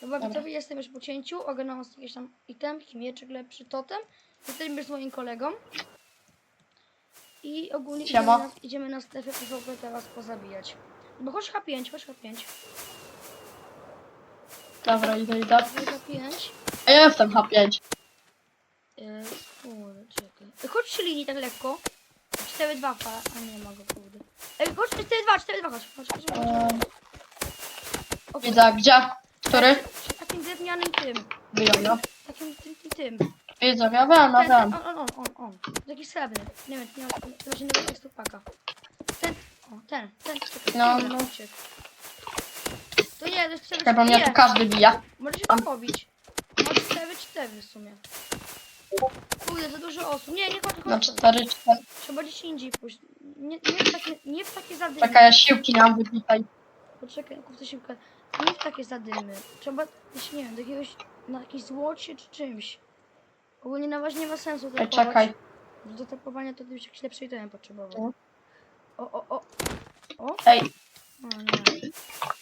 Dobra, Dobra. widzowie, jestem już po cięciu, ogarnąłem sobie jakieś tam itemki, mieczyk lepszy, totem. Jesteśmy z moim kolegą. I ogólnie idziemy Siema. na, idziemy na strefę PvP teraz pozabijać. Bo chodź H5, chodź H5. Dobra, idę, idę. Chodź H5. A ja jestem H5. Yy, kurde, czekaj. Ej, Chodź przy linii tak lekko. 4-2 fala, a nie ma go, kurde. Ej, chodź 4-2, 4-2, chodź, chodź, chodź, chodź. Eee, O, widzę, gdzie? Który? Takim drewnianym tym, Wyjął, no. takim tym, tym, tym. Widzę, ja wiem, ja Ten, wiem. on, on, on, on, on. Taki srebrny. Nie wiem, nie mam, to się nazywa tekstupaka. Ten, o, ten, ten, czekaj, No, no. To nie, to jest 4 Chyba mnie tu każdy bije. Może się to pobić. Może 4 4 w sumie. Kurde, za dużo osób. Nie, nie chodź, Na chodź. 4, 4. Trzeba gdzieś indziej pójść. Nie, nie w takie, nie w takie. Czekaj, ja siłki nie mam Poczekaj, kupcie siłkę. Nie w takie zadymy. Trzeba, jeśli nie wiem, do jakiegoś, na jakiejś złocie czy czymś. Ogólnie na was nie ma sensu Ej, tapować. czekaj. Do tapowania to byś jakiś lepszy item potrzebował. Tu. O, o, o. O? Ej, O nie.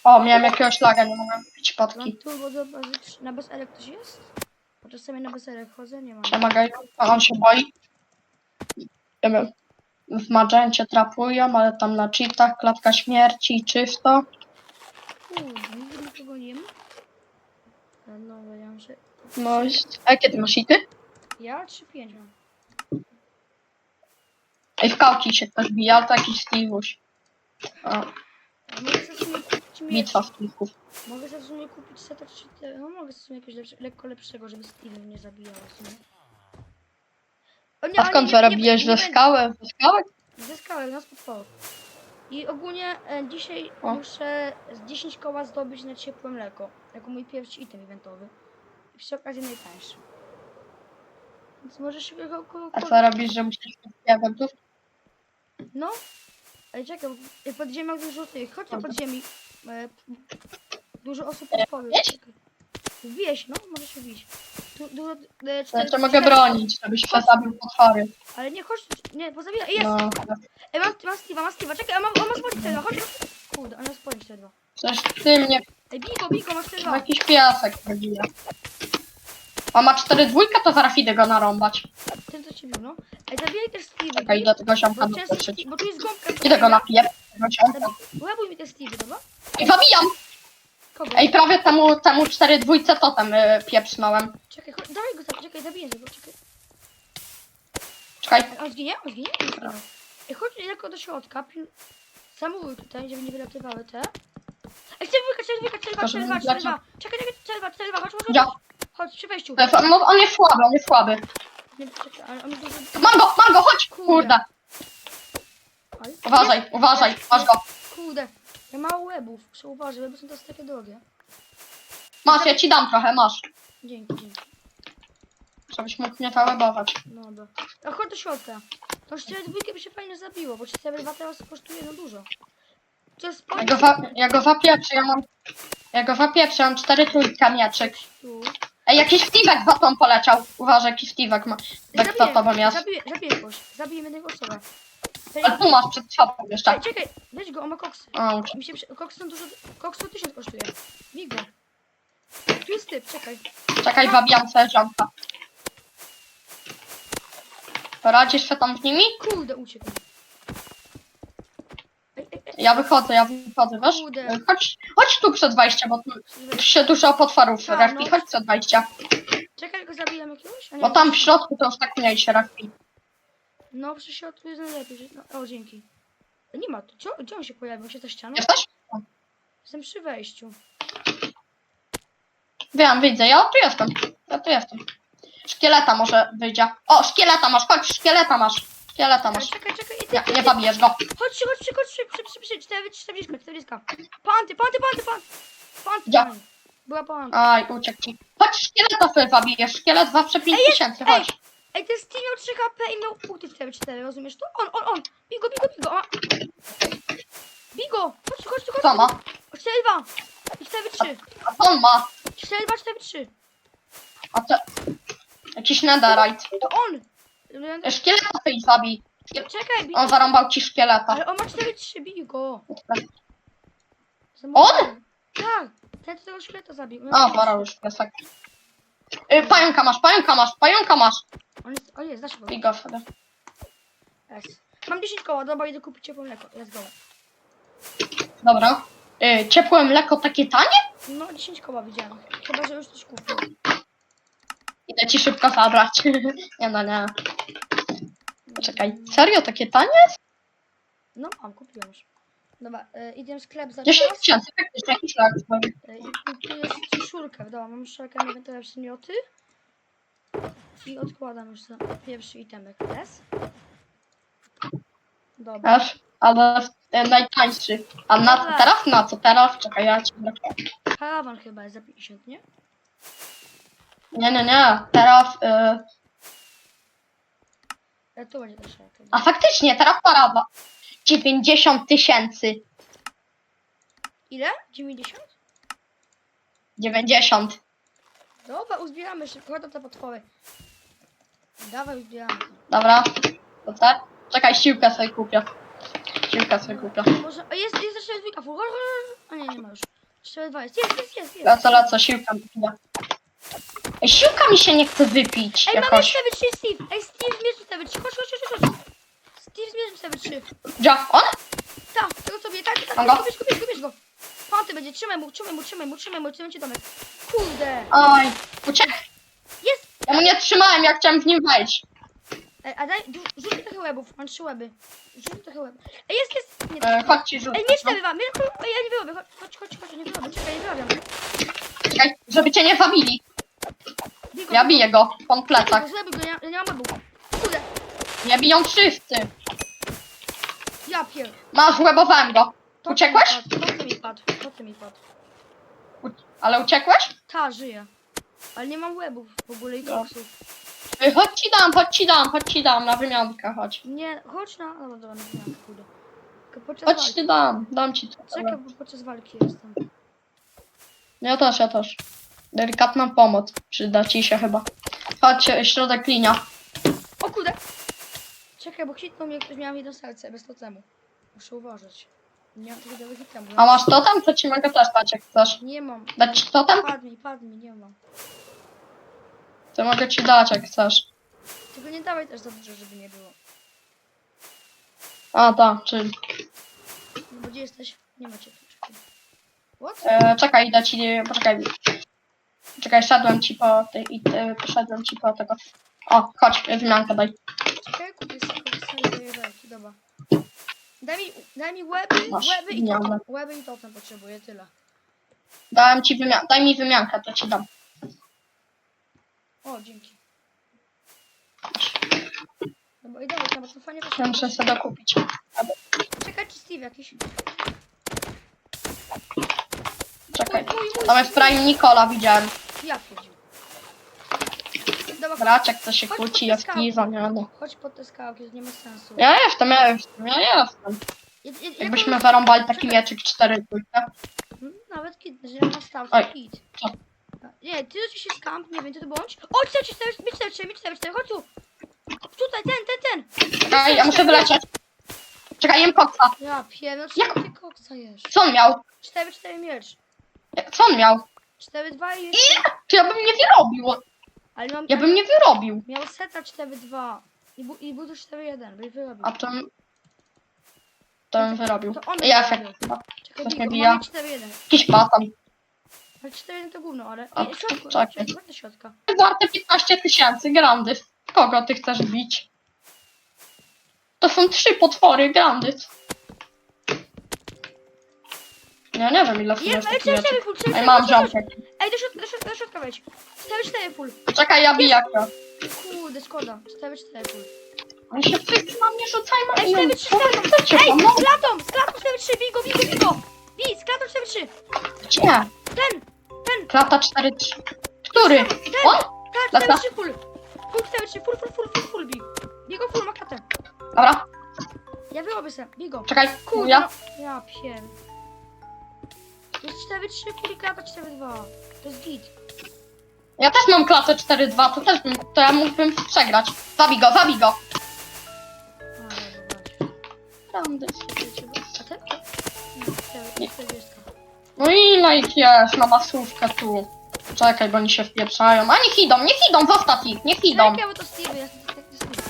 o, miałem jakiegoś laga, nie mogłem kupić Mam potki. turbo do bazy trzy- Na bez elek ktoś jest? Bo czasami na bez elek chodzę, nie mam. Siema, gej. A on się boi. Nie wiem. W Magencie trapują, ale tam na cheatach, klatka śmierci, czysto. Kurde, nigdy nikogo nie ma. No, no. No, jest- a jakie ty masz hity? Ja 3-5 mam. Ej, w kałki się ktoś bije, ale to jakiś Steve'uś. O, A mogę sobie w sumie kupić miecz. bitwa Steve'ów. Mogę sobie w sumie kupić seta czy te... No mogę sobie w sumie jakiegoś lepsze, lekko lepszego, żeby Steve nie zabijało w sumie. O nie, A skąd to robiłeś ze skałę? Ze skałę? Ze skałek, no spoko. I ogólnie e, dzisiaj O. muszę z 10 koła zdobyć na ciepłe mleko. Jako mój pierwszy item eventowy. I przy okazji najtańszy. Więc może się go... go, A co robisz, że musisz kupić eventów? no. Ej, czekaj, pod ziemią dużo tych. Chodź na Dobra. podziemi. E, dużo osób E, podpowie. wbić? Czekaj. Wbijesz, no, możesz się wbić. Du, dużo, e, Ja cię mogę cztery- bronić, żebyś przesabił potwory. Ale nie, chodź, nie, pozabijaj. Jest! No, Ej, mam, mam Steve'a, mam Steve'a, czekaj, a mam, on ma spalić te dwa, chodź, chodź. Kurde, on ma spalić te dwa. przecież ty mnie Ej, Biko, Biko, masz te dwa. jakiś piasek pobija. A ma 4 dwójkę, to zaraz idę go narąbać. Ten co ci bił, no. Ej, zabijaj też Steve'a. Czekaj, idę tego ziomka Bo, często, dotyczyć. bo tu jest gąbka. Idę go napiję. Tego ziomka. Łabuj mi te Steve'y, dobra? I zabijam! Kogo? Ej, prawie temu, temu 4 dwójce totem y, pieprznąłem. Czekaj, chodź, dawaj go, za- czekaj, zabiję go, czekaj. Czekaj, On zginie? On zginie? Ej, chodź tylko do środka, pil... Samuluj tutaj, żeby nie wylatywały te. Ej, To, cztery, żeby dwa, cztery, wleciał. dwa. Czekaj, czekaj, dwa, cztery, dwa, chodź, chodź, Ja. chodź. Chodź, przy wejściu. On, on jest słaby, on jest słaby. Nie, czekaj, ale on. Mam go, mam go, chodź! Kurde. Kurde, uważaj, uważaj, masz go. Kurde, ja mało łebów, uważać, bo są to takie drogie. Masz, ja ci dam trochę, masz. Dzięki, dzięki. Żebyś mógł mnie załebować. No dobra. A chodź do środka. To 4 dwójkę by się fajnie zabiło, bo 4 2 teraz kosztuje no dużo. To jest Ja go, wa- ja go zapieprzę, ja mam... Ja go zapieprzę, mam 4 trójka mieczyk. tu. Ej, jakiś Steve'ek za tą poleciał. Uważaj, jakiś Steve'ek ma. Tak za tobą jest. zabiję, zabiję kogoś. Zabijemy jednego osobę. Ale tu masz przed sobą jeszcze. Ej, czekaj, weź go, on ma koksy. O, uczy- Mi się przy... koksy są dużo, koks 100 tysięcy kosztuje. Bij go. Tu jest typ, czekaj. czekaj, zabijam sobie ziomka. Poradzisz się tam z nimi? Kurde, uciekł. Ej, ej, ej. Ja wychodzę, ja wychodzę, wiesz? Kurde. Chodź, chodź tu przed wejściem, bo tu się dużo potworów Tak, refi. no. Chodź przed wejścia. Czekaj, go zabijam jakiegoś? A nie, Bo tam w środku to już tak mniej się refi. No, przy środku jest najlepiej. że- No, o, dzięki. Nie ma tu. Gdzie, gdzie on się pojawił? Się za ścianą? Jesteś? Jestem przy wejściu. Wiem, widzę, ja tu jestem. Ja tu jestem. Szkieleta może wyjdzie. O, szkieleta masz, chodź, szkieleta masz. Szkieleta masz. Czekaj, czekaj, czekaj. Nie, nie zabijesz go. Chodź, chodź, chodź, chodź, przy, przy, przy, 40, 40, 40. Panty, panty, panty, panty. Panty, panty. Była panty. Aj, uciekł ci. Chodź, szkieleta sobie zabijesz. Szkielet zawsze 5 tysięcy, chodź. Ej, ten Steve miał 3 HP i miał punkty 4, 4, rozumiesz to? On, on, on. Bigo, bigo, bigo. A. Bigo, chodź, chodź, chodź. Co ma? 4, 2. I 4, 3. A co on ma? 4, 2, 4, 3. A to... Jakiś netherite. To on. Szkieleta sobie zabij. Czekaj, bigo. On zarąbał ci szkieleta. Ale on ma 4, 3, bigo. On? Tak. Ten co tego szkieleta zabił. A, para już, piesek. Y, pająka masz, pająka masz, pająka masz. On jest, o jest. I go sobie. Jest. Mam 10 koła, dobra, idę kupić ciepłe mleko. Let's go. Dobra. Y, ciepłe mleko takie tanie? No, 10 koła widziałem. Chyba, że już coś kupił. Idę ci szybko zabrać. nie no, nie. Czekaj, serio takie tanie? No, mam, kupiłem już. Dobra, y, idę w sklep za 10 czas. tysięcy, faktycznie jakiś rak. y, kupuję szurkę. Dobra, mam szurkę, wiem, teraz przymioty. I odkładam już za pierwszy itemek. Jest. Dobra. Aż, ale e, najtańszy. A na, Dobra. teraz na co? Teraz? Czekaj, ja ci Parawan chyba jest za 50, nie? Nie, nie, nie. Teraz. Y, E, tu będzie też szurka. a faktycznie, teraz parada. 90 tysięcy. Ile? 90? 90. Dobra, uzbieramy szybko, chodź te potwory. Dawaj, uzbieramy. Dobra. To co? Czekaj, siłkę sobie kupię. Siłkę sobie kupię. Może, a jest, jest jeszcze full. A nie, nie ma już. Jeszcze dwa jest, jest, jest, jest. jest. Lecę, lecę, siłka mi. Ej, siłka mi się nie chce wypić Ej, mamy jakoś. sobie trzy Steve. Ej, Steve, zmierz sobie trzy. Chodź, chodź, chodź, chodź. Steve, zmierz sobie trzy. Gdzie? On? Tak, tego sobie, tak, tak, Mam go? kupisz, kupisz, kupisz go. Panty będzie, trzymaj mu, trzymaj mu, trzymaj mu, trzymaj mu, trzymaj ci domek. Kurde. Oj, uciekł. Jest. Ja mu nie trzymałem, jak chciałem w nim wejść. Ej, a daj, rzuć mi trochę łebów, mam trzy łeby. Rzuć mi trochę łebów. Ej, jest, jest. Nie, E, chodź ci rzucę. Ej, miecz nabywa, miecz, ej, ja nie wyrobię, chodź, chodź, chodź, chodź, nie wyrobię, czekaj, nie wyrabiam. Czekaj, żeby cię nie zabili. Ja biję go, po plecach. Zlebuj go, ja, ja nie mam łebów. Kurde, Nie biją wszyscy. ja pier... Masz, łebowałem go. To Uciekłeś? To ty mi padł, to ty mi padł. U ale uciekłeś? Ta, żyje. Ale nie mam łebów w ogóle i No. koksów. Ej, chodź ci dam, chodź ci dam, chodź ci dam, na wymiankę, chodź. Nie, chodź na... Dobra, dobra, na. Tylko podczas Chodź walki. ci dam, dam ci to. Czekaj, bo podczas walki jestem. Ja też, ja też. Delikatna pomoc przyda ci się chyba. Chodź, środek linia. O kurde! Czekaj, bo hitnął mnie ktoś, miałem jedno serce, bez totemu. Muszę uważać. Nie mam takiego dobrych hitem. A masz totem? To ci mogę też dać, jak chcesz. Nie mam. Dać ci totem? Padł mi, padł mi, nie mam. To mogę ci dać, jak chcesz. Tylko nie dawaj też za dużo, żeby nie było. A, tak, czyli... No bo gdzie jesteś? Nie macie tu, czekaj. What? E, czekaj, idę ci... Poczekaj. Czekaj, szedłem ci po... Tej, i ty, poszedłem ci po tego... O, chodź, wymiankę daj. Czekaj, kupię sobie sobie wielki, dobra. Daj mi, daj mi łeby, Masz łeby i totem. Łeby i totem potrzebuję, tyle. Dałem ci wymiankę. Daj mi wymiankę, to ci dam. O, dzięki. Dobra, i dawaj, tam, to fajnie Ja poszło. muszę sobie dokupić. Czekaj, czy Steve jakiś? Czekaj. Mój, mój, mój, Tam jest Prime Nikola, widziałem. Ja pierdził. Dobra, Braciak, co się Chodź kłóci, pod jest skałkę. zamiany. chodź pod te skałki, to nie ma sensu. Ja jestem, ja jestem, ja jestem. Ja, ja, ja Jakbyśmy wyrąbali taki mieczyk 4 dwójkę. Hmm, Nawet kit, że ja mam stał, Oj. kit. Co? Nie, ty ci się skamp, nie wiem, ty to bądź. O, 4, 4, 4, 4, 4, 4, chodź tu. Tutaj, ten, ten, ten. Czekaj, ja muszę wylecieć. Czekaj, jem koksa. Ja pierdolę, Jak- ty koksa jesz? Co on miał? 4, 4 miecz. Co on miał? 4, 2 i... To ja bym nie wyrobił. Ale mam... Ja bym nie wyrobił. Miał seta 4, 2. I, bu, i budu 4, 1, by wyrobił. A to... To bym wyrobił. To on Ja by efekt wyrobił. chyba. Czekaj, Bigo, nie bija. mamy 4, 1. Jakiś patam. Ale 4, 1 to gówno, ale... A, Ej, środku, czekaj. chodź do środka. Warte 15 tysięcy grandy. Kogo ty chcesz bić? To są trzy potwory grandy. Ja nie wiem ile Nie, jest ale taki 4, mieczyk. 4 full, 4, Ej, 4 mam jumpek. Ej, do środka, do środka, do środka wejdź. 4, 4 full. Czekaj, ja bijakę. Kurde, szkoda. 4, 4 full. Oni się wszyscy na mnie. Ej, co wy cztery. chcecie? Ej, tam? No, z klatą, z klatą 4, 3, bigo, bigo, bigo. Bij, z klatą 4, 3. Gdzie? Ten, ten, Klata 4 3. Który? ten. On? Tak, Lata. 4, 3 full. Full 4, 3, full, full, full, full, full, bij. Bigo, full, ma klatę. Dobra, Ja wyrobię se, bigo. czekaj. Kurde, Ja. no. Ja pier... Jest 4, 3, full i klata 4, 2. To jest git. Ja też mam klatę 4-2, to też bym, to ja mógłbym przegrać. Zabij go, zabij go. A? Nie, 4, 40. No ile ich jest na masówkę tu? Czekaj, bo oni się wpieprzają. A niech idą, niech idą, zostaw ich, niech idą. To Steve Steve.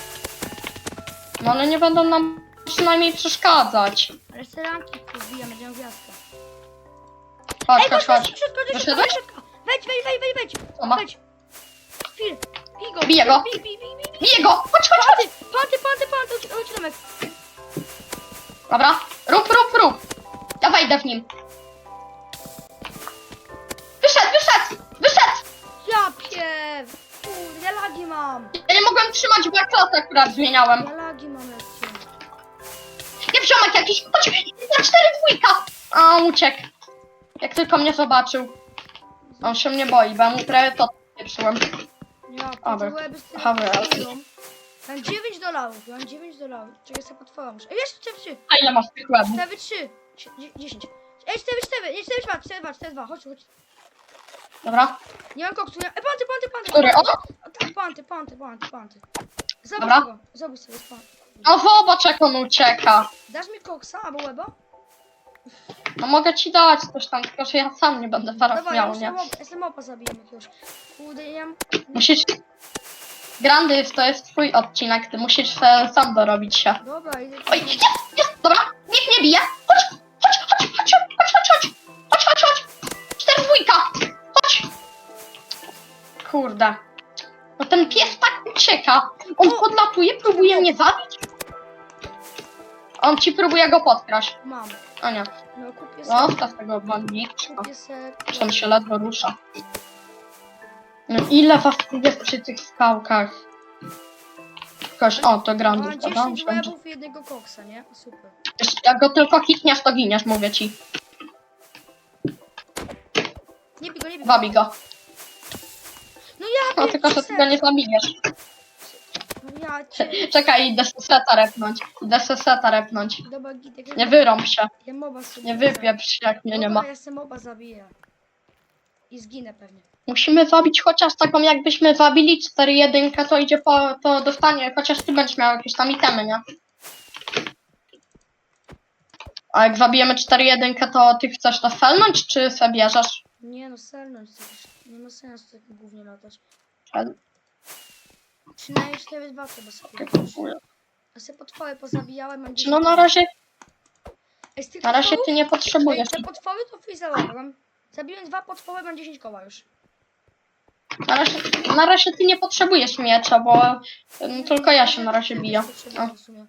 No ale nie będą nam przynajmniej przeszkadzać. Ale seranki wbijam, będziemy gwiazdkę. Chodź, Ej, chodź, chodź, szybko, do środka, Wyszedłeś? do środka. Wejdź, wejdź, wejdź, wejdź, wejdź. Co ma? Wejdź. Bij go. Biję go. Bij, bij, bij, bij, bij. Biję go! Chodź, chodź, chodź! Panty, panty, panty, panty. Dobra, rób, rób, rób. Ja wejdę w nim. Wyszedł, wyszedł, wyszedł! Ja pier... Kurde, lagi mam. Ja nie mogłem trzymać, klasę akurat zmieniałem. Ja lagi mam lekcje. Nie ziomek jakiś, chodź, na cztery dwójka! A, uciekł. Jak tylko mnie zobaczył. On się mnie boi, bo ja mu prawie to pieprzyłem. Ja Aby. bez tyle Aby, ale- pieniądze. Mam 9 dolarów, mam 9 dolarów. Czekaj, sobie potworzę. Ej, jeszcze 4, 3. A ile masz tych łebów? 4, 3. 10. Ej, 4, 4, nie, 4, 2, 4, 2, 4, 2, chodź, chodź. Dobra, Nie mam koksu, nie... Ej, panty, panty, panty. który? O! A tak, panty, panty, panty, panty. Zabij Dobra. go, zabij sobie, pan. No zobacz jak on ucieka. Dasz mi koksa albo łebo? No mogę ci dać coś tam, tylko że ja sam nie będę teraz ja miał, nie? mob, jestem mopa zabiję jakiegoś. Kurde, ja... Musisz... Grandys, to jest twój odcinek, ty musisz e, sam dorobić się. Dobra, idę... Oj, jest, jest, dobra, nikt nie bije. Chodź, chodź, chodź, chodź, chodź, chodź, chodź, chodź, chodź, chodź. Cztery dwójka, chodź. Kurde. No ten pies tak ucieka. On podlatuje, próbuje mnie zabić. On ci próbuje go podkraść. Mam. O nie, No, kupię no, sobie... zostaw tego bandiczka. Kupię sobie... Się ledwo rusza. No ile was tu jest przy tych skałkach? Koś, o, to Grandis, Mam dobra? 10 Myślałem, że- łebów i jednego koksa, nie? Super. Wiesz, Jak go tylko hitniesz, to giniesz, mówię ci. Nie bij go, nie bij Wabi go. No ja No tylko, że ty go nie zabijesz. Ja cię... Czekaj, idę seseta repnąć. Idę seseta repnąć. Dobra, git, jak Nie wyrąb się. Ja moba sobie... Nie wypieprz się, jak mnie nie ma. Ja sobie moba zabiję. I zginę pewnie. Musimy wabić chociaż taką, jakbyśmy wabili 4-1, to idzie po, to dostanie, chociaż ty będziesz miał jakieś tam itemy, nie? A jak zabijemy 4-1, to ty chcesz to felnąć, czy se bierzesz? Nie no, selność. Nie ma sensu takim głównie latać. Przynajmniej 4 2 chyba sobie. A sobie potwory pozabijałem, mam Czy no na razie, Ej, z tych na razie potworów- ty nie potrzebujesz. Ej, te potwory to freezerowałem. Zabiłem dwa potwory, mam 10 koła już. Na razie, na razie ty nie potrzebujesz miecza, bo mm, tylko ja się na razie biję. Potrzebuję O. w sumie.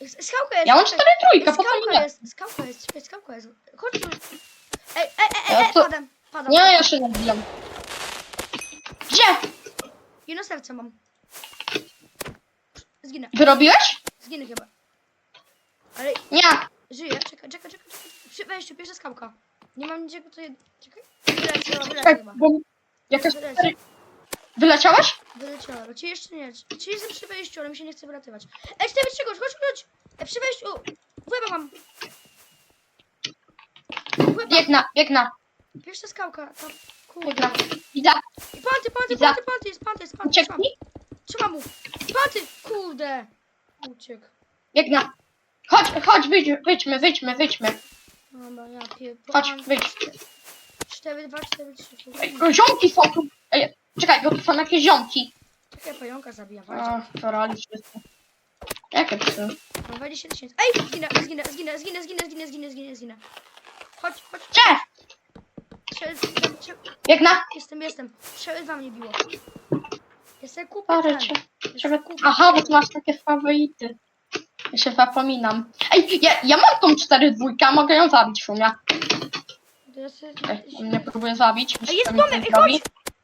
Ej, Skałka jest! Ja mam 4 trójkę, Ej, po co mi Skałka nie? jest, skałka jest, czekaj, skałka jest. Chodź tu. Ej, ej, ej, Ja ej, ej, to- padam, padam. Nie, ja się nie biję. Gdzie? Jedno serce mam. Zginę, Wyrobiłeś? zginę chyba. Ale Nie. żyję, czekaj, czekaj, czekaj, czekaj. Przy wejściu, pierwsza skałka. Nie mam niczego, jed... Czekaj. Wyleciała, wyleciała chyba. bo jakaś Wyleciała. Wyleciałeś? Wyleciała. Czy jeszcze nie? Czy jestem przy wejściu, ale mi się nie chce wylatywać. Ej, cztery czegoś, chodź, chodź! Ej, przy wejściu! Łeba mam! Łeba. Biegnę, biegnę, Pierwsza skałka, tam. Biegnę. Widzę, I panty, panty, Widzę. panty, panty, jest panty, jest panty. Trzymam, ucieknij, trzymam mu. Panty! Kurde! Uciekł. biegnę. Chodź, chodź, wyjdź, wyjdźmy, wyjdźmy, wyjdźmy. Dobra, ja pier... Chodź, wyjdź. 4, 2, 4, 3. Ej, Ziomki są tu. Ej, czekaj, bo tu są jakieś ziomki. Czekaj, pająka zabijam, walczę. A, to reali wszyscy. Jakie psy? Mam 20 tysięcy. Ej, zginę, zginę, zginę, zginę, zginę, zginę, zginę, zginę, zginę. Chodź, chodź. Gdzie? Strzel- strzel- strzel- Biegnę. Jestem, jestem. Strzel wam nie biło. Jestem kupię cię. Aha, bo ty masz takie faworyty. Ja się zapominam. Ej, ja, ja mam tą 4 dwójkę, a mogę ją zabić w sumie. Ej, on mnie próbuje zabić. Ej, jest domek, ej, chodź!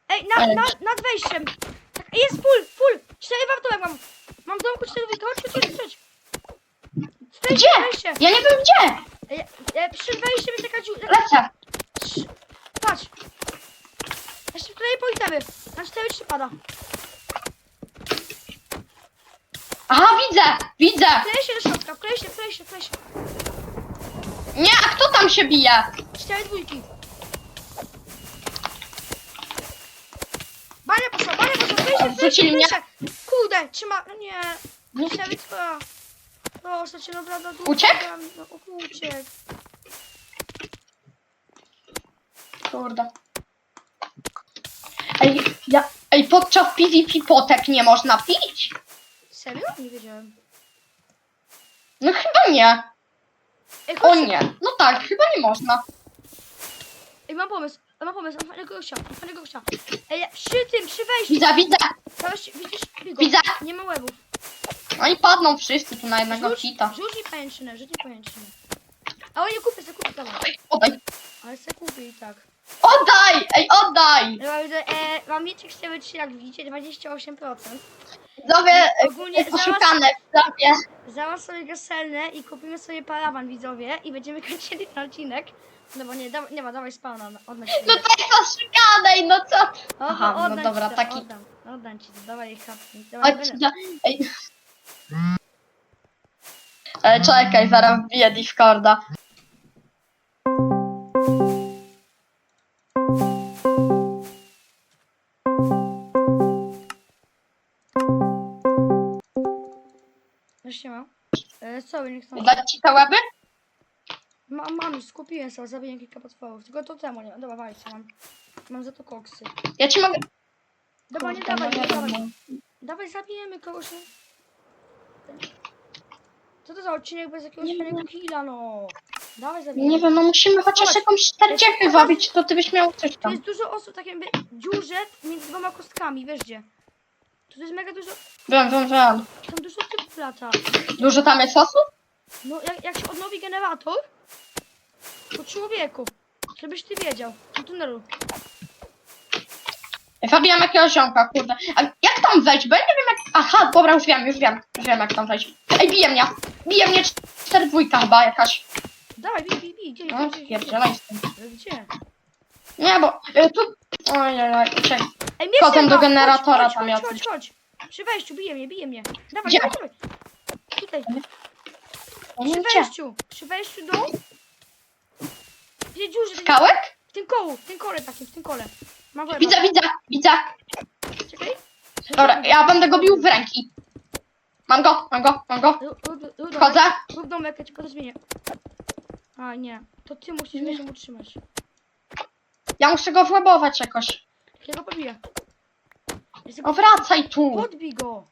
Ej, na, na, nad wejściem. Tak, ej, jest full, full. Cztery wam domek mam. Mam w domku cztery wejścia. Chodź, chodź, chodź, Gdzie? Wejście. Ja nie wiem gdzie. Ej, ej, przy wejściem jest taka dziura. Lecę. Trz- Patrz. Jeszcze tutaj pójdziemy. Na cztery trzy pada. Aha, widzę, widzę. Wklej się do środka, wklej się, wklej się, wklej się. Nie, a kto tam się bije? Cztery dwójki. Bania poszła, bania poszła, wklej się, wklej się, Wrzucili mnie. się. Kurde, trzyma, no nie. Cztery twoja. Proszę cię, no długo. Uciekł? No, uciekł. Kurde. Ej, ja, ej, podczas PvP potek nie można pić? Serio? Nie wiedziałem. No chyba nie. Ej, O chodź, nie. No tak, chyba nie można. Ej, mam pomysł, mam pomysł, mam fajnego gościa, mam fajnego gościa. Ej, ja- przy tym, przy wejściu, Widzę, widzę. Widzisz, Widzę. nie ma łebów. Oni padną wszyscy tu na jednego Rzuć, hita. rzuć mi pajęczynę, rzuć mi pajęczynę. A o nie kupię, se kupię, dawaj. Oddaj. Ale se kupię i tak. Oddaj! Ej, oddaj! Ja mam, e, mam mieczek 4-3, jak widzicie, 28%. Widzowie, Ogólnie e, poszukane, widzowie. Załóż sobie gaselnę i kupimy sobie parawan, widzowie, i będziemy kończyli ten odcinek. No bo nie, da, nie ma, dawaj spawna, ci No to jest poszukane, no co? O, Aha, no oddam dobra, ci to, taki- Oddam, oddam ci to, dawaj ich. Dawaj, Chodź, będę- da, ej. Ale czekaj, zaraz wbiję Discorda. E, sorry, nie chcę. Dać ci te łeby? Mam, mam już, skupiłem się, zabiję kilka potworów. Tylko to temu nie. Dobra, walcie, mam. Mam za to koksy. Ja ci mogę... Dobra, nie dawaj, no nie nie dawaj. wiem, Dawaj, zabijemy kogoś. no. Co to za odcinek bez jakiegoś fajnego killa, no? Dawaj, no. zabijemy. Nie wiem, no musimy chociaż jakąś 40 zabić, to ty byś miał coś tam. jest dużo osób, tak jakby dziurzet między dwoma kostkami, wiesz gdzie? Tu jest mega dużo, Wiem, wiem, wiem. tam dużo typów lata. Dużo tam jest osób? No, jak, jak się odnowi generator, po człowieku, żebyś ty wiedział, do tunelu. Zabijam jakiegoś ziomka, kurde. A jak tam wejść? Bo ja nie wiem jak... Aha, dobra, już wiem, już wiem. Już wiem jak tam wejść. Ej, bije mnie. Bije mnie 4 dwójka chyba jakaś. Dawaj, bij, bij, bij, gdzie, No, gdzie, gdzie, pierdzielaj z tym. Gdzie? Nie, bo y, tu... Ojej, czekaj. Ej, mnie Wchodzę syna! do generatora tam chodź, chodź, jacyś. chodź, chodź. Przy wejściu, bije mnie, bije mnie. Dawaj, Gdzie? dawaj, dawaj. Tutaj, przy wejściu, przy wejściu do... Gdzie dziurze, Skałek? w tym kołu, w tym kole takim, w tym kole. Widzę, widzę, widzę. Czekaj. Dobra, ja będę go bił w ręki. Mam go, mam go, mam go. Wchodzę. Rób domek, ja ci potem zmienię. A, nie. To ty musisz mnie się utrzymać. Ja muszę go włabować jakoś. Ja go pobiję. Jest O, wracaj tu. Podbij go!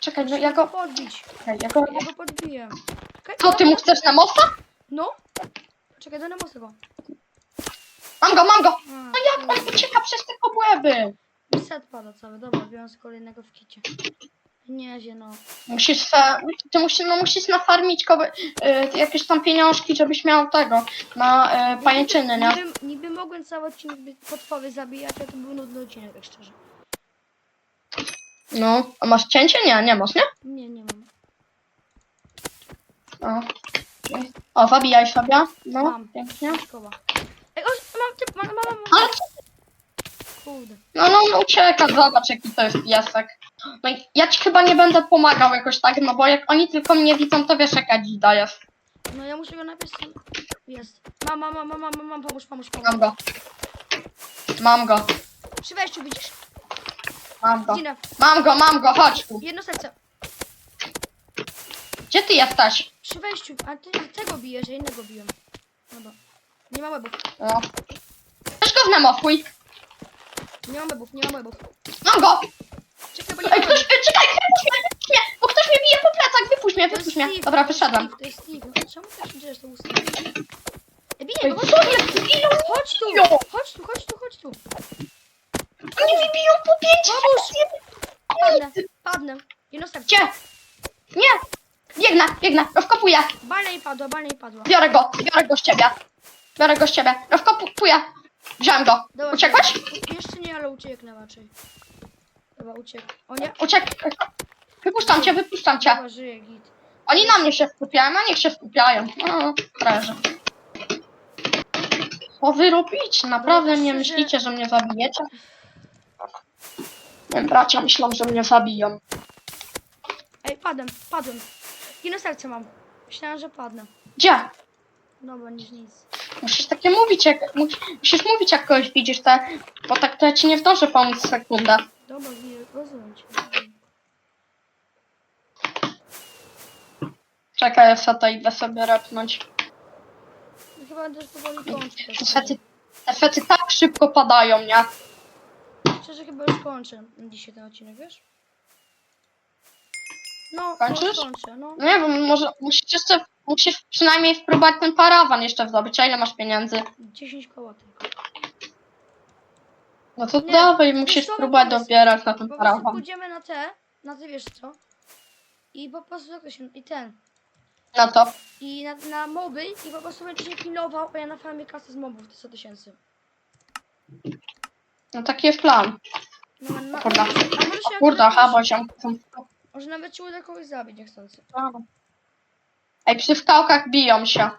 Czekaj, no ja go... podbić. Czekaj, ja go... Ja go podbiję. Czekaj, Co, ty mu chcesz na mosta? No? Czekaj, daj na mocno go. Mam go, mam go. A, No jak on ucieka przez te kobłęby? Set pada cały. Dobra, biorę z kolejnego w kicie. Nie, no. Musisz se, ty musisz, no musisz nafarmić koby, y, jakieś tam pieniążki, żebyś miał tego, na y, pajęczyny, nie? Niby, niby mogłem cały odcinek potwory zabijać, ale to był nudny odcinek, tak szczerze. No, a masz cięcie? Nie, nie masz, nie? Nie, nie mam. O, o zabijaj sobie. No, Mam. pięknie. Szkoła. Ej, o, mam typ, mam, mam, mam. Ale, Kurde. no, no, no ucieka, zobacz jaki to jest piesek. No i ja ci chyba nie będę pomagał jakoś tak, no bo jak oni tylko mnie widzą, to wiesz jaka dzida jest. No ja muszę go najpierw... sam- Jest. Mam, mam, mam, mam, mam, mam, pomóż, pomóż, pomóż. Mam go. Mam go, Przy wejściu, widzisz? mam go. Mam go, mam go, chodź tu. Jedno serce. Gdzie ty jesteś? Przy wejściu. A ty tego bijesz, ja innego biłem. Dobra. Nie ma webów. No. Też go znemofuj. Nie ma webów, nie ma webów. Mam go. Czekaj, bo nie ma Ej, ktoś, czekaj, wypuść mnie, wypuść mnie, bo ktoś mnie bije po plecach, wypuść mnie, To jest wypuść mnie. Steve, Dobra, to jest wyszedłem. Steve, To jest Steve. Czemu tak się dzieje, to usta? Ej, bije, Ej, no chodź, co jest? Ilu chodź tu, biją? chodź tu, chodź tu, chodź tu. Oni mi biją po pięć Padnę, padnę. Jedno serce. Gdzie? Nie! Biegnę, biegnę, rozkopuję. Balna i padła, balna i padła. Biorę go, biorę go z ciebie. Biorę go z ciebie, rozkopuję. Wziąłem go. Dobra, Uciekłeś? u- Jeszcze nie, ale ucieknę raczej. Dobra, uciekł. O nie, Uciek. Wypuszczam cię, wypuszczam cię. chyba żyje git. Oni na mnie się skupiają, a niech się skupiają. No, proszę. Co wy robicie? Naprawdę nie szczerze- myślicie, że mnie zabijecie? Nie, bracia myślą, że mnie zabiją. Ej, padłem, padłem. Jedno serce mam. Myślałem, że padnę. Gdzie? Dobra, nic, nic. Musisz takie mówić, jak, mus- musisz mówić jak kogoś widzisz, te, bo tak to ja ci nie zdążę pomóc w sekundę. Dobra, Gil, rozumiem cię. Czekaj, ja to idę sobie repnąć. chyba też powoli kończę. Te fety, te fety tak szybko padają, nie? Szczerze chyba już kończę dzisiaj ten odcinek, wiesz? No, Kończysz? kończę, no. No nie wiem, może musisz jeszcze, musisz przynajmniej wpróbować ten parawan jeszcze zdobyć. A ile masz pieniędzy? 10 koła tylko. No to Nie, dawaj, musisz co, no spróbować pomysł. dobierać na ten Po prostu parawan. pójdziemy na te, na te wiesz co? I po prostu jak to się, i ten. Na to. I na, na moby i po prostu będziesz się pilnował, a ja na farmie kasę z mobów to 100 tysięcy. No taki jest plan. No, na, Kurda. a może się O kurde, jakoś- aha, bo są... Może nawet ci uda kogoś zabić niechcący. Ej, przy skałkach biją się.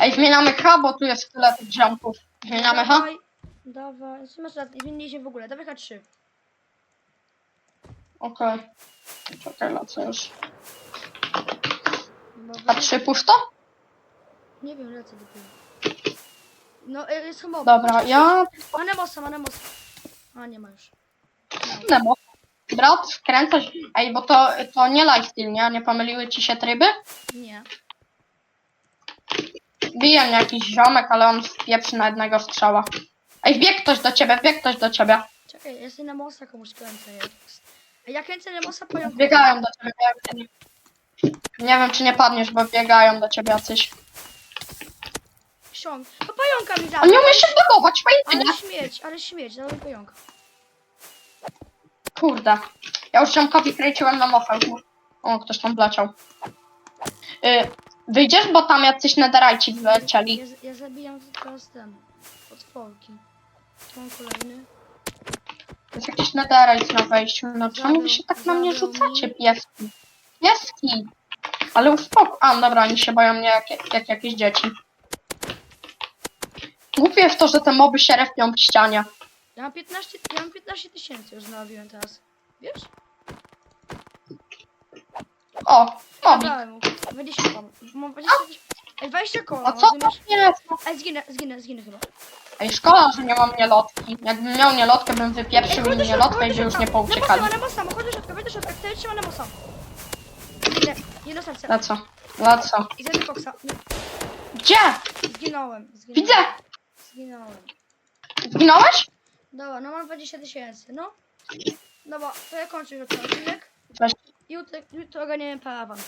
Ej, zmieniamy H, bo tu jest tyle tych ziomków. Zmieniamy H? dawaj, dawaj, co masz lat, nie zmienili się w ogóle, dawaj H3. Okej. Czekaj, lecę już. Bo A trzy pusto? Nie wiem, lecę dopiero. No, y, jest mob. Dobra, ja... Anemosa, Anemosa. A, nie ma już. Nemo. Brat, wkręcasz... Ej, bo to, to nie lifesteal, nie? Nie pomyliły ci się tryby? Nie. Bije mnie jakiś ziomek, ale on pieprzy na jednego strzała. Ej, wbieg ktoś do ciebie, wbieg ktoś do ciebie. Czekaj, ja sobie Nemosa komuś kręcę. A ja kręcę Nemosa pająką. Biegają do ciebie, nie, nie wiem czy nie padniesz, bo biegają do ciebie jacyś. Ksiąg. No pająka mi A zabił. nie umiesz się Ale śmieć, ale śmieć, dawaj pająka. Kurde. Ja już ziomkowi kręciłem na mofę. O, ktoś tam wleciał. Y, wyjdziesz, bo tam jacyś netherajci wlecieli. Ja, z- ja zabijam teraz ten. Potworki. Tu mam kolejny. Jest jakiś netherite na wejściu. No czemu wy się tak na mnie rzucacie, pieski? Pieski! Ale uspokój. A, dobra, oni się boją mnie jak, jak jakieś dzieci. Głupie jest to, że te moby się respią w ścianie. Ja mam 15, ja mam 15 tysięcy już znalazłem teraz. Wiesz? O, mobik. Dałem mu. 20 koła. Mam 20 tysięcy. Ej, 20 koła, A co to rozumiesz? jest? Ej, zginę, zginę, zginę chyba. Ej, szkoda, że nie mam nielotki. Jakbym miał nielotkę, bym wypieprzył chodź do nielotkę i już nie chodź do pouciekali. środka. Chodź do środka, wejdź do środka, wtedy trzyma Nemosa. Zginę, jedno serce. Lecę, lecę. I zjadł koksa. Nie, Gdzie? Zginąłem, zginąłem. Widzę! Zginąłem. Zginąłeś? Dobra, no mam 20 tysięcy, no. Dobra, to ja kończę już odcinek. Jutro, jutro ogarniemy parawan.